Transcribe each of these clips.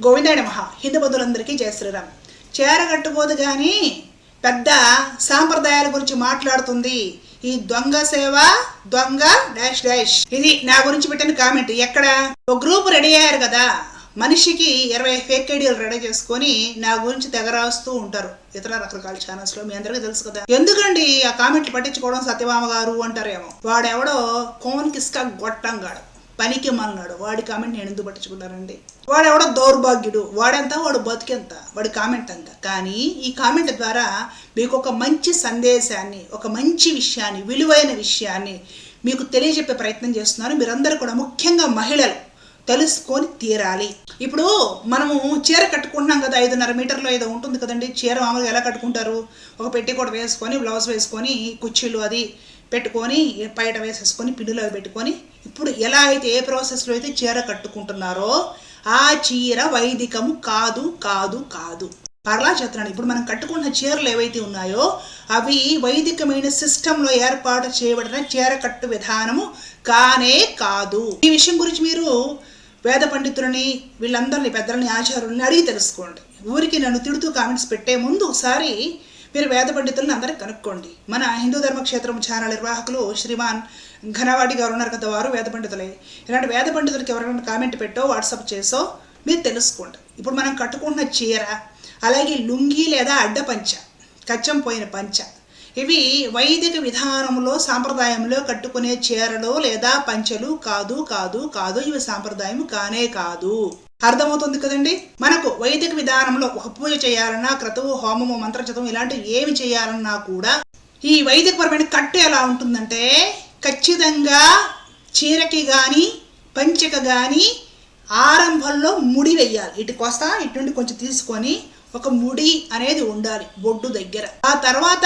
గోవిందాయ నమః. హిందూ బంధువులందరికీ జయ శ్రీరామ్. చేరకట్టుపోదు కానీ పెద్ద సాంప్రదాయాల గురించి మాట్లాడుతుంది. ఈ దొంగ సేవ దొంగ డాష్ డాష్. ఇది నా గురించి పెట్టిన కామెంట్. ఎక్కడ? ఒక గ్రూప్ రెడీ అయ్యారు కదా. మనిషికి ఇరవై ఫేక్ ఐడియాలు రెడీ చేసుకొని నా గురించి తెగ రాస్తూ ఉంటారు. ఇతర రకరకాల ఛానల్స్లో మీ అందరికీ తెలుసు కదా. ఎందుకండి ఆ కామెంట్లు పట్టించుకోవడం సత్యభామ గారు అంటారేమో. వాడెవడో కోన్ కిస్క గొట్టంగాడు. పనికి మన్నాడు వాడి కామెంట్ నేను ఎందుకు పట్టించుకుంటానండి వాడెవడో దౌర్భాగ్యుడు. వాడెంత? వాడు బతికెంత? వాడి కామెంట్ అంత. కానీ ఈ కామెంట్ ద్వారా మీకు ఒక మంచి సందేశాన్ని ఒక మంచి విషయాన్ని విలువైన విషయాన్ని మీకు తెలియజెప్పే ప్రయత్నం చేస్తున్నారు. మీరందరూ కూడా ముఖ్యంగా మహిళలు తెలుసుకొని తీరాలి. ఇప్పుడు మనము చీర కట్టుకుంటున్నాం కదా ఐదున్నర మీటర్లో ఏదో ఉంటుంది కదండి. చీర మామూలుగా ఎలా కట్టుకుంటారు? ఒక పెట్టికోట వేసుకొని బ్లౌజ్ వేసుకొని కుర్చీలు అది పెట్టుకొని బయట వేసేసుకొని పిన్నులో పెట్టుకొని ఇప్పుడు ఎలా అయితే ఏ ప్రాసెస్లో అయితే చీర కట్టుకుంటున్నారో ఆ చీర వైదికము కాదు కాదు కాదు. పర్లా ఇప్పుడు మనం కట్టుకున్న చీరలు ఏవైతే ఉన్నాయో అవి వైదికమైన సిస్టంలో ఏర్పాటు చేయబడిన చీర కట్టు విధానము కానే కాదు. ఈ విషయం గురించి మీరు వేద పండితులని వీళ్ళందరినీ పెద్దలని ఆచారులని అడిగి తెలుసుకోండి. ఊరికి నన్ను తిడుతూ కామెంట్స్ పెట్టే ముందు ఒకసారి మీరు వేద పండితులను అందరికీ కనుక్కోండి. మన హిందూ ధర్మక్షేత్రం ఛానల్ నిర్వాహకులు శ్రీమాన్ ఘనవాడి గారు ఉన్నారు కదా వారు వేద పండితులే. ఇలాంటి వేద పండితులకి ఎవరైనా కామెంట్ పెట్టో వాట్సాప్ చేసో మీరు తెలుసుకోండి. ఇప్పుడు మనం కట్టుకుంటున్న చీర అలాగే లుంగి లేదా అడ్డ పంచ కచ్చం పోయిన పంచ ఇవి వైదిక విధానంలో సాంప్రదాయంలో కట్టుకునే చీరలు లేదా పంచలు కాదు కాదు కాదు. ఇవి సాంప్రదాయం కానే కాదు. అర్థమవుతుంది కదండి? మనకు వైదిక విధానంలో ఒక పూజ చేయాలన్నా క్రతువు హోమము మంత్రచతం ఇలాంటివి ఏమి చేయాలన్నా కూడా ఈ వైదికపరమైన కట్టు ఎలా ఉంటుందంటే ఖచ్చితంగా చీరకి కానీ పంచక కానీ ఆరంభంలో ముడి వెయ్యాలి. ఇటు కొస్తా ఇటు నుండి కొంచెం తీసుకొని ఒక ముడి అనేది ఉండాలి బొడ్డు దగ్గర. ఆ తర్వాత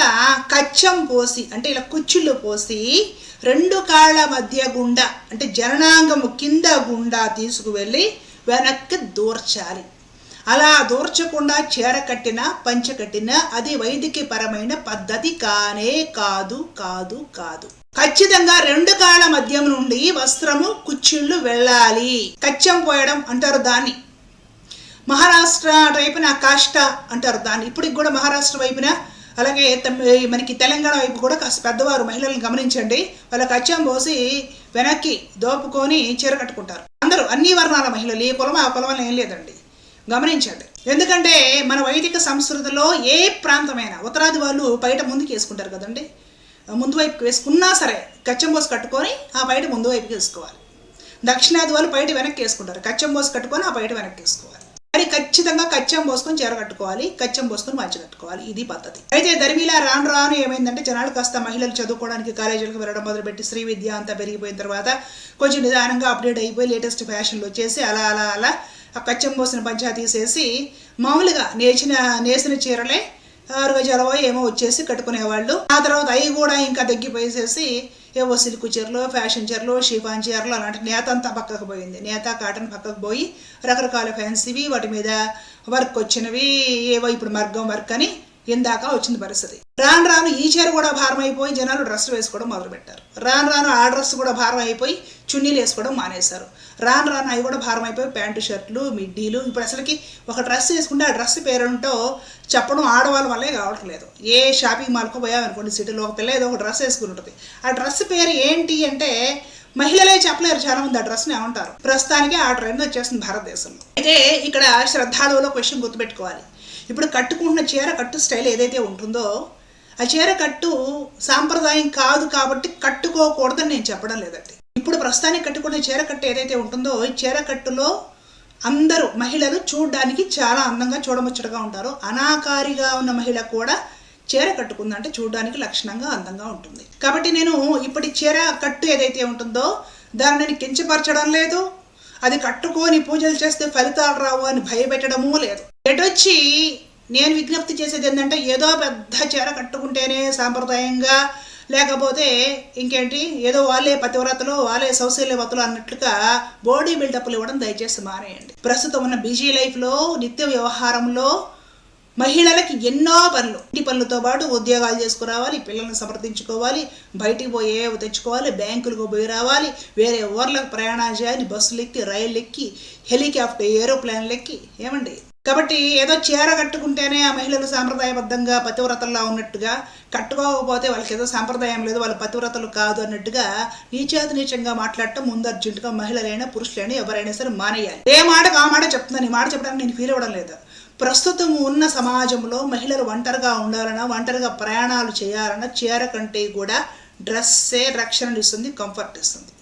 కచ్చం పోసి అంటే ఇలా కుచ్చుళ్ళు పోసి రెండు కాళ్ళ మధ్య గుండా అంటే జననాంగము కింద గుండా తీసుకువెళ్ళి వెనక్కి దూర్చాలి. అలా దూర్చకుండా చీర కట్టిన పంచ కట్టిన అది వైదికపరమైన పద్ధతి కానే కాదు కాదు కాదు. ఖచ్చితంగా రెండు కాళ్ళ మధ్యం నుండి వస్త్రము కుచ్చిళ్ళు వెళ్ళాలి. కచ్చం పోయడం అంటారు దాన్ని. మహారాష్ట్ర వైపున కాష్ట అంటారు దాన్ని. ఇప్పటికి కూడా మహారాష్ట్ర వైపున అలాగే తమ్- మనకి తెలంగాణ వైపు కూడా కాస్త పెద్దవారు మహిళలను గమనించండి. వాళ్ళ కచ్చం పోసి వెనక్కి దోపుకొని చీర కట్టుకుంటారు. అన్ని వర్ణాల మహిళలు ఈ కులం ఆ కులం అని ఏం లేదండి. గమనించండి. ఎందుకంటే మన వైదిక సంస్కృతిలో ఏ ప్రాంతమైనా ఉత్తరాది వాళ్ళు బయట ముందుకు వేసుకుంటారు కదండి. ముందు వైపుకి వేసుకున్నా సరే కచ్చం పోసి కట్టుకొని ఆ బయట ముందు వైపుకి వేసుకోవాలి. దక్షిణాది వాళ్ళు బయట వెనక్కి వేసుకుంటారు. కచ్చం పోసి కట్టుకొని ఆ బయట వెనక్కి వేసుకోవాలి. కానీ ఖచ్చితంగా కచ్చం పోసుకొని చీర కట్టుకోవాలి కచ్చం పోసుకొని మంచి కట్టుకోవాలి. ఇది పద్ధతి. అయితే ధర్మిలా రాను రాను ఏమైందంటే జనాలు కాస్త మహిళలు చదువుకోవడానికి కాలేజీలకు వెళ్ళడం మొదలుపెట్టి శ్రీ విద్య అంతా పెరిగిపోయిన తర్వాత కొంచెం నిదానంగా అప్డేట్ అయిపోయి లేటెస్ట్ ఫ్యాషన్లు వచ్చేసి అలా అలా అలా ఆ కచ్చం పోసిన పంచా తీసేసి మామూలుగా నేసిన నేసిన చీరలే ఆరు గజాలవో ఏమో వచ్చేసి కట్టుకునేవాళ్ళు. ఆ తర్వాత అవి కూడా ఇంకా తగ్గిపోయేసేసి ఏవో సిల్క్ చీరలు ఫ్యాషన్ చీరలు షిఫాన్ చీరలు అలాంటి నేత అంతా పక్కకు పోయింది. నేత కాటన్ పక్కకు పోయి రకరకాల ఫ్యాన్సీవి వాటి మీద వర్క్ వచ్చినవి ఏవో ఇప్పుడు మర్గం వర్క్ అని ఇందాక వచ్చింది పరిస్థితి. రాను రాను ఈ చీర కూడా భారం అయిపోయి జనాలు డ్రెస్ వేసుకోవడం మొదలుపెట్టారు. రాను రాను ఆ డ్రెస్ కూడా భారం అయిపోయి చున్నీలు వేసుకోవడం మానేశారు. రాను రాను అవి కూడా భారం అయిపోయి ప్యాంటు షర్ట్లు మిడ్డీలు. ఇప్పుడు అసలుకి ఒక డ్రెస్ వేసుకుంటే ఆ డ్రెస్ పేరుంటో చెప్పడం ఆడవాళ్ళ వల్లే కావట్లేదు. ఏ షాపింగ్ మాల్కో పోయామనుకోండి సిటీలో ఒక పిల్ల ఏదో ఒక డ్రెస్ వేసుకుని ఉంటుంది. ఆ డ్రెస్ పేరు ఏంటి అంటే మహిళలే చెప్పలేరు చాలా మంది ఆ డ్రెస్ని ఏమంటారు. ప్రస్తుతానికి ఆ ట్రెండ్ వచ్చేస్తుంది భారతదేశంలో. అయితే ఇక్కడ శ్రద్ధాళువులో క్వశ్చన్ గుర్తుపెట్టుకోవాలి. ఇప్పుడు కట్టుకుంటున్న చీర కట్టు స్టైల్ ఏదైతే ఉంటుందో ఆ చీర కట్టు సాంప్రదాయం కాదు కాబట్టి కట్టుకోకూడదని నేను చెప్పడం లేదండి. ఇప్పుడు ప్రస్తుతానికి కట్టుకునే చీర కట్టు ఏదైతే ఉంటుందో ఈ చీర కట్టులో అందరూ మహిళలు చూడడానికి చాలా అందంగా చూడముచ్చటగా ఉంటారు. అనాకారిగా ఉన్న మహిళ కూడా చీర కట్టుకుందంటే చూడడానికి లక్షణంగా అందంగా ఉంటుంది. కాబట్టి నేను ఇప్పటి చీర కట్టు ఏదైతే ఉంటుందో దాన్ని నేను కించపరచడం లేదు. అది కట్టుకొని పూజలు చేస్తే ఫలితాలు రావు అని భయపెట్టడమూ లేదు. ఎటొచ్చి నేను విజ్ఞప్తి చేసేది ఏంటంటే ఏదో పెద్ద చీర కట్టుకుంటేనే సాంప్రదాయంగా లేకపోతే ఇంకేంటి ఏదో వాళ్ళే పతివ్రతలు వాళ్ళే సౌశల్యవతలు అన్నట్లుగా బాడీ బిల్డప్లు ఇవ్వడం దయచేసి మానేయండి. ప్రస్తుతం ఉన్న బిజీ లైఫ్లో నిత్య వ్యవహారంలో మహిళలకి ఎన్నో పనులు. ఇంటి పనులతో పాటు ఉద్యోగాలు చేసుకురావాలి పిల్లల్ని సమర్థించుకోవాలి బయటికి పోయి ఏవో తెచ్చుకోవాలి బ్యాంకులకు పోయి రావాలి వేరే ఊర్లకు ప్రయాణాలు చేయాలి బస్సులు ఎక్కి రైళ్ళు ఎక్కి హెలికాప్టర్ ఏరోప్లేన్లు ఎక్కి ఏమండి? కాబట్టి ఏదో చీర కట్టుకుంటేనే ఆ మహిళలు సాంప్రదాయబద్ధంగా పతివ్రతల్లో ఉన్నట్టుగా కట్టుకోకపోతే వాళ్ళకి ఏదో సాంప్రదాయం లేదు వాళ్ళు పతివ్రతలు కాదు అన్నట్టుగా నీచేత నీచంగా మాట్లాడటం ముందు అర్జెంటుగా మహిళలైనా పురుషులైనా ఎవరైనా సరే మానేయాలి. ఏ మాటకు ఆ మాట చెప్తున్నాను ఈ మాట చెప్పడానికి నేను ఫీల్ అవ్వడం లేదు. ప్రస్తుతం ఉన్న సమాజంలో మహిళలు ఒంటరిగా ఉండాలన్నా ఒంటరిగా ప్రయాణాలు చేయాలన్నా చీర కంటే కూడా డ్రెస్సే రక్షణ ఇస్తుంది కంఫర్ట్ ఇస్తుంది.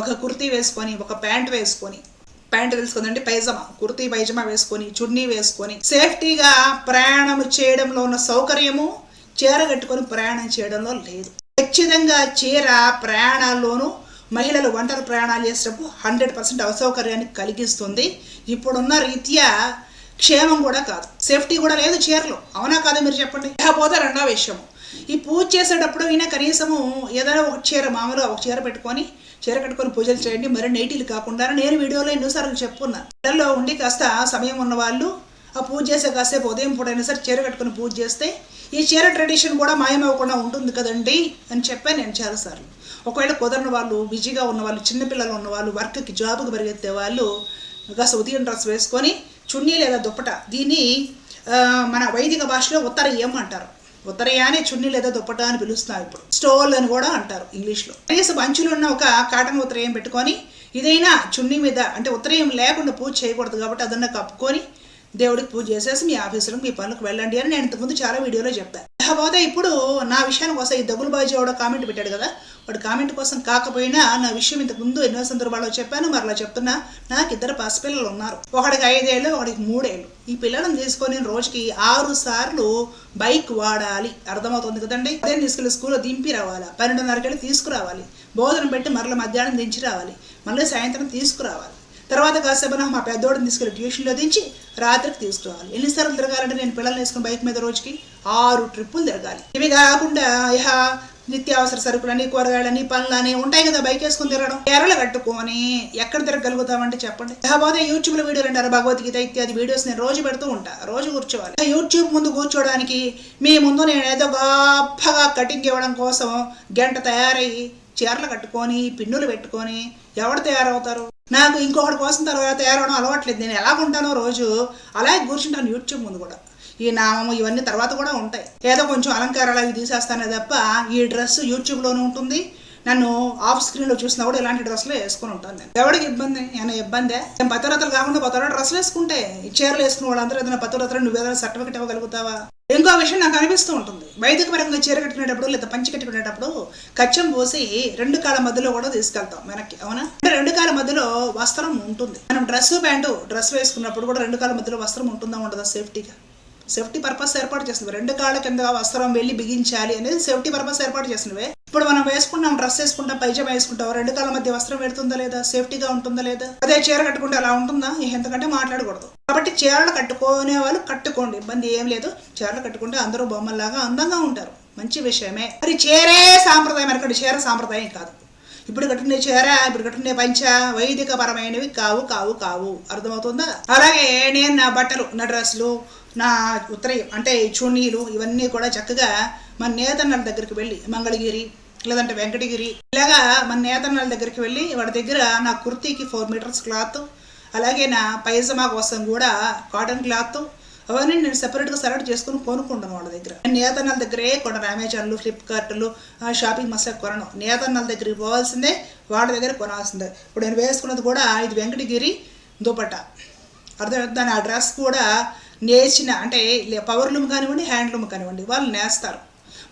ఒక కుర్తీ వేసుకొని ఒక ప్యాంట్ వేసుకొని ప్యాంటు తెలుసుకుందంటే పైజమా కుర్తీ పైజమా వేసుకొని చున్నీ వేసుకొని సేఫ్టీగా ప్రయాణం చేయడంలో ఉన్న సౌకర్యము చీర కట్టుకొని ప్రయాణం చేయడంలో లేదు. ఖచ్చితంగా చీర ప్రయాణాల్లోనూ మహిళలు ఒంటరి ప్రయాణాలు చేసేటప్పుడు హండ్రెడ్ పర్సెంట్ అసౌకర్యాన్ని కలిగిస్తుంది. ఇప్పుడున్న రీత్యా క్షేమం కూడా కాదు. సేఫ్టీ కూడా లేదు చీరలో. అవునా కాదా మీరు చెప్పండి? లేకపోతే రెండో విషయం ఈ పూజ చేసేటప్పుడు అయినా కనీసము ఏదైనా ఒక చీర మామూలుగా ఒక చీర పెట్టుకొని చీర కట్టుకొని పూజలు చేయండి. మరి నైటీలు కాకుండా నేను వీడియోలో ఎన్నోసార్లు చెప్పుకున్నాను ఇళ్ళల్లో ఉండి కాస్త సమయం ఉన్న వాళ్ళు ఆ పూజ చేసే కాసేపు ఉదయం పూటైనా సరే చీర కట్టుకొని పూజ చేస్తే ఈ చీర ట్రెడిషన్ కూడా మాయమవ్వకుండా ఉంటుంది కదండి అని చెప్పాను నేను చాలాసార్లు. ఒకవేళ కుదరని వాళ్ళు బిజీగా ఉన్న వాళ్ళు చిన్నపిల్లలు ఉన్న వాళ్ళు వర్క్కి జాబ్కి పరిగెత్తే వాళ్ళు కాస్త ఉదయం డ్రెస్ వేసుకొని చున్నీ లేదా దుప్పట దీన్ని మన వైదిక భాషలో ఉత్తరయ్యం అంటారు? ఉత్తరయానే చున్నీ లేదా దుప్పట అని పిలుస్తున్నారు ఇప్పుడు. స్టోల్ అని కూడా అంటారు ఇంగ్లీష్లో. కనీసం అంచులు ఉన్న ఒక కాటన్ ఉత్తరయం పెట్టుకొని ఇదైనా చున్నీ మీద అంటే ఉత్తరయం లేకుండా పూజ చేయకూడదు కాబట్టి అదన్నా కప్పుకొని దేవుడికి పూజ చేసేసి మీ ఆఫీసులకు మీ పనులకు వెళ్ళండి అని నేను ఇంతకుముందు చాలా వీడియోలో చెప్పాను కాకపోతే ఇప్పుడు నా విషయానికి కోసం ఈ దగులు బాజీ వాడు కామెంట్ పెట్టాడు కదా. వాడు కామెంట్ కోసం కాకపోయినా నా విషయం ఇంతకు ముందు ఎన్నో సందర్భాల్లో చెప్పాను మరలా చెప్తున్నా. నాకు ఇద్దరు పసిపిల్లలు ఉన్నారు. ఒకడికి ఐదేళ్ళు ఒకడికి మూడేళ్ళు. ఈ పిల్లలను తీసుకొని రోజుకి ఆరు సార్లు బైక్ వాడాలి. అర్థమవుతుంది కదండి? అదే తీసుకెళ్ళి స్కూల్లో దింపి రావాలి. పన్నెండున్నరకి వెళ్ళి తీసుకురావాలి. భోజనం పెట్టి మరలా మధ్యాహ్నం దించి రావాలి. మళ్ళీ సాయంత్రం తీసుకురావాలి. తర్వాత కాసేపు మా పెద్దోడిని తీసుకెళ్ళి ట్యూషన్లో దించి రాత్రికి తీసుకురావాలి ఎన్నిసార్లు తిరగాలంటే నేను పిల్లల్ని వేసుకుని బైక్ మీద రోజుకి ఆరు ట్రిప్పులు తిరగాలి. ఇవి కాకుండా ఇహ నిత్యావసర సరుకులని కూరగాయలని పనులని ఉంటాయి కదా బైక్ వేసుకుని తిరగడం. ఎర్రలు కట్టుకొని ఎక్కడ తిరగలుగుతామంటే చెప్పండి. లేకపోతే యూట్యూబ్లో వీడియోలు అంటారు భగవద్గీత ఇత్యాది వీడియోస్ నేను రోజు పెడుతూ ఉంటా. రోజు కూర్చోవాలి. యూట్యూబ్ ముందు కూర్చోవడానికి మీ ముందు నేను ఏదో గొప్పగా కటింగ్ ఇవ్వడం కోసం గంట తయారయ్యి చీరలు కట్టుకొని పిన్నులు పెట్టుకొని ఎవడు తయారవుతారు? నాకు ఇంకొకటి కోసం తర్వాత తయారవడం అలవాట్లేదు. నేను ఎలా ఉంటానో రోజు అలాగే కూర్చుంటాను యూట్యూబ్ ముందు కూడా. ఈ నామము ఇవన్నీ తర్వాత కూడా ఉంటాయి. ఏదో కొంచెం అలంకారాలు అవి తీసేస్తానే తప్ప ఈ డ్రెస్ యూట్యూబ్లోనే ఉంటుంది. నన్ను ఆఫ్ స్క్రీన్లో చూసినా కూడా ఇలాంటి డ్రెస్సులు వేసుకొని ఉంటాను నేను. ఎవరికి ఇబ్బంది? ఏమైనా ఇబ్బందే? నేను పత్రతలు కాకుండా పతివ్రత డ్రెస్సులు వేసుకుంటే ఈ చీరలు వేసుకున్న వాళ్ళందరూ ఏదైనా పతివ్రతలు నువ్వు ఏదైనా సర్టిఫికెట్ ఇవ్వగలుగుతావా? ఇంకో విషయం నాకు అనిపిస్తూ ఉంటుంది. వైదిక పరంగా చీర కట్టుకునేటప్పుడు లేదా పంచి కట్టుకునేటప్పుడు కచ్చం పోసి రెండు కాళ్ళ మధ్యలో కూడా తీసుకెళ్తాం వెనక్కి. అవునా? అంటే రెండు కాల మధ్యలో వస్త్రం ఉంటుంది. మనం డ్రెస్ ప్యాంటు డ్రెస్ వేసుకున్నప్పుడు కూడా రెండు కాళ్ళ మధ్యలో వస్త్రం ఉంటుందా ఉండదా? సేఫ్టీగా సేఫ్టీ పర్పస్ ఏర్పాటు చేసినవి రెండు కాళ్ళ కింద వస్త్రం వెళ్ళి బిగించాలి అనేది సేఫ్టీ పర్పస్ ఏర్పాటు చేసినవే ఇప్పుడు మనం వేసుకుంటాం డ్రెస్ వేసుకుంటాం పైజామా వేసుకుంటాం రెండు కాళ్ళ మధ్య వస్త్రం పెడుతుందా లేదా? సేఫ్టీగా ఉంటుందా లేదా? అదే చీర కట్టుకుంటే అలా ఉంటుందా? ఎంతకంటే మాట్లాడకూడదు. కాబట్టి చీరలు కట్టుకునే వాళ్ళు కట్టుకోండి. ఇబ్బంది ఏం లేదు. చీరలు కట్టుకుంటే అందరూ బొమ్మల్లాగా అందంగా ఉంటారు. మంచి విషయమే. మరి చీరే సాంప్రదాయం అనుకోండి. చీర సాంప్రదాయం కాదు. ఇప్పుడు కట్టుకునే చీర ఇప్పుడు కట్టుకునే పంచ వైదిక పరమైనవి కావు కావు కావు. అర్థమవుతుందా? అలాగే నేను నా బట్టలు నా డ్రెస్సులు నా ఉత్తరయం అంటే చున్నీలు ఇవన్నీ కూడా చక్కగా మన నేతన్నల దగ్గరికి వెళ్ళి మంగళగిరి లేదంటే వెంకటగిరి ఇలాగా మన నేతన్నల దగ్గరికి వెళ్ళి వాడి దగ్గర నా కుర్తీకి ఫోర్ మీటర్స్ క్లాత్ అలాగే నా పైజమా కోసం కూడా కాటన్ క్లాత్ అవన్నీ నేను సెపరేట్గా సెలెక్ట్ చేసుకుని కొనుక్కుంటాను వాళ్ళ దగ్గర. నేను నేతన్నల దగ్గరే కొనను అమెజాన్లు ఫ్లిప్కార్ట్లు షాపింగ్ మస్తు కొనను. నేతన్నల దగ్గరికి పోవాల్సిందే వాళ్ళ దగ్గర కొనాల్సిందే. ఇప్పుడు నేను వేసుకున్నది కూడా ఇది వెంకటగిరి దుపట్ట. అర్థం దాని ఆ డ్రెస్ కూడా నేచిన అంటే పవర్ లూమ్ కానివ్వండి హ్యాండ్లూమ్ కానివ్వండి వాళ్ళు నేస్తారు.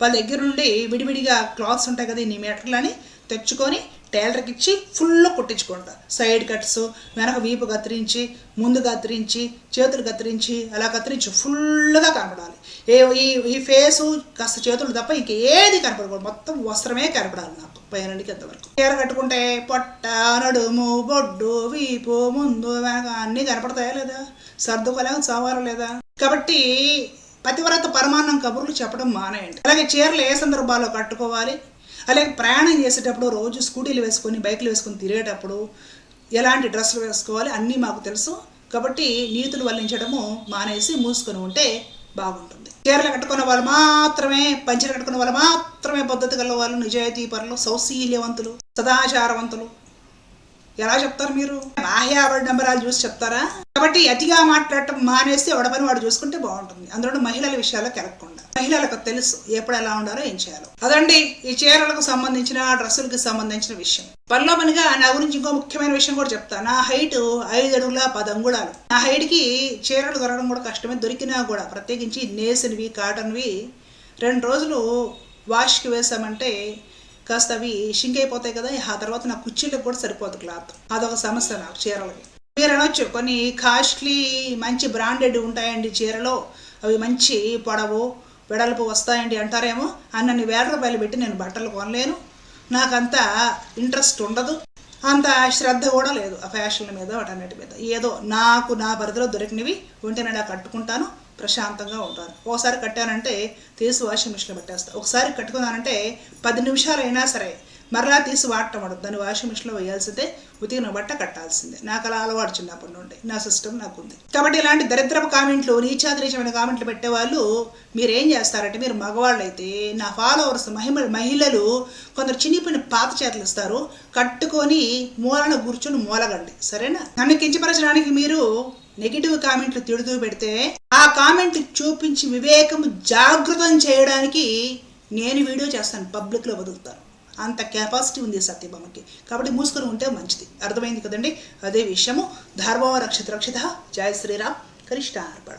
వాళ్ళ దగ్గర నుండి విడివిడిగా క్లాత్స్ ఉంటాయి కదా ఇన్ని మీటర్లని తెచ్చుకొని టైలర్కి ఇచ్చి ఫుల్ కుట్టించుకుంటా. సైడ్ కట్స్ వెనక వీపు కత్తిరించి ముందు కత్తిరించి చేతులు కత్తిరించి అలా కత్తిరించి ఫుల్గా కనపడాలి. ఏ ఈ ఈ ఫేసు కాస్త చేతులు తప్ప ఇంక ఏది కనపడకూడదు. మొత్తం వస్త్రమే కనపడాలి నాకు పైన ఎంతవరకు. చీర కట్టుకుంటే పొట్ట నడుము బొడ్డు వీపు ముందు వెనక అన్నీ కనపడతాయా లేదా? సర్దుకోలేక చావారా లేదా? కాబట్టి పతివ్రత పరమాన్నం కబుర్లు చెప్పడం మానేయండి. అలాగే చీరలు ఏ సందర్భాల్లో కట్టుకోవాలి? అలాగే ప్రయాణం చేసేటప్పుడు రోజు స్కూటీలు వేసుకొని బైక్లు వేసుకొని తిరిగేటప్పుడు ఎలాంటి డ్రెస్సులు వేసుకోవాలి అన్నీ మాకు తెలుసు. కాబట్టి నీతులు వల్లించడము మానేసి మూసుకొని ఉంటే బాగుంటుంది. చీరలు కట్టుకున్న వాళ్ళు మాత్రమే పంచలు కట్టుకున్న వాళ్ళు మాత్రమే పద్ధతి గల వాళ్ళు నిజాయితీ పరులు సౌశీల్యవంతులు సదాచారవంతులు. ఎలా చెప్తారు మీరు? బాహ్యాబడి నంబరాలు చూసి చెప్తారా? కాబట్టి అతిగా మాట్లాడటం మానేసి ఎవడ పని వాడు చూసుకుంటే బాగుంటుంది. అందులో మహిళల విషయాల్లో కెలక్కుండా. మహిళలకు తెలుసు ఎప్పుడు ఎలా ఉండాలో ఏం చేయాలో. అదండి ఈ చీరలకు సంబంధించిన డ్రెస్సులకు సంబంధించిన విషయం. పనిలో పనిగా నా గురించి ఇంకో ముఖ్యమైన విషయం కూడా చెప్తా. నా హైట్ ఐదు అడుగుల పది అంగుళాలు. నా హైట్కి కి చీరలు దొరకడం కూడా కష్టమే. దొరికినా కూడా ప్రత్యేకించి నేసినవి కాటన్వి రెండు రోజులు వాష్కి వేసామంటే కాస్త అవి షింక్ అయిపోతాయి కదా ఆ తర్వాత నా కుర్చీలకు కూడా సరిపోదు క్లాత్. అదొక సమస్య నాకు చీరలకి. మీరు అనొచ్చు కొన్ని కాస్ట్లీ మంచి బ్రాండెడ్ ఉంటాయండి చీరలో. అవి మంచి పొడవు వెడల్పు వస్తాయండి అంటారేమో. అన్నన్ని వేల రూపాయలు పెట్టి నేను బట్టలు కొనలేను. నాకంత ఇంట్రెస్ట్ ఉండదు. అంత శ్రద్ధ కూడా లేదు ఆ ఫ్యాషన్ల మీద వాటన్నిటి మీద. ఏదో నాకు నా పరిధిలో దొరికినవి ఒంటి నిండా కట్టుకుంటాను. ప్రశాంతంగా ఉంటాను ఒకసారి కట్టానంటే తీసి వాషింగ్ మిషన్లో పెట్టేస్తాను ఒకసారి కట్టుకున్నానంటే పది నిమిషాలు అయినా సరే మరలా తీసి వాడటం పడదు దాన్ని వాషింగ్ మిషన్లో వేయాల్సిందే ఉతికిన బట్ట కట్టాల్సిందే. నాకు అలా అలవాటు చిన్నప్పటి నుండి. నా సిస్టమ్ నాకు ఉంది కాబట్టి ఇలాంటి దరిద్రపు కామెంట్లు నీచాదరీచమైన కామెంట్లు పెట్టేవాళ్ళు మీరు ఏం చేస్తారంటే మీరు మగవాళ్ళు అయితే నా ఫాలోవర్స్ మహిమ మహిళలు కొందరు చినిపోయిన పాత చేతులు ఇస్తారు కట్టుకొని మూలన కూర్చొని మూలగండి. సరేనా? నన్ను కించపరచడానికి మీరు నెగిటివ్ కామెంట్లు తిడుతూ పెడితే ఆ కామెంట్లు చూపించి వివేకం జాగృతం చేయడానికి నేను వీడియో చేస్తాను. పబ్లిక్లో వదులుతాను. అంత కెపాసిటీ ఉంది సత్యభామకి. కాబట్టి మూసుకొని ఉంటే మంచిది. అర్థమైంది కదండి? అదే విషయము. ధర్మవ రక్షిత రక్షిత. జయ శ్రీరామ్. కరిష్టార్పణ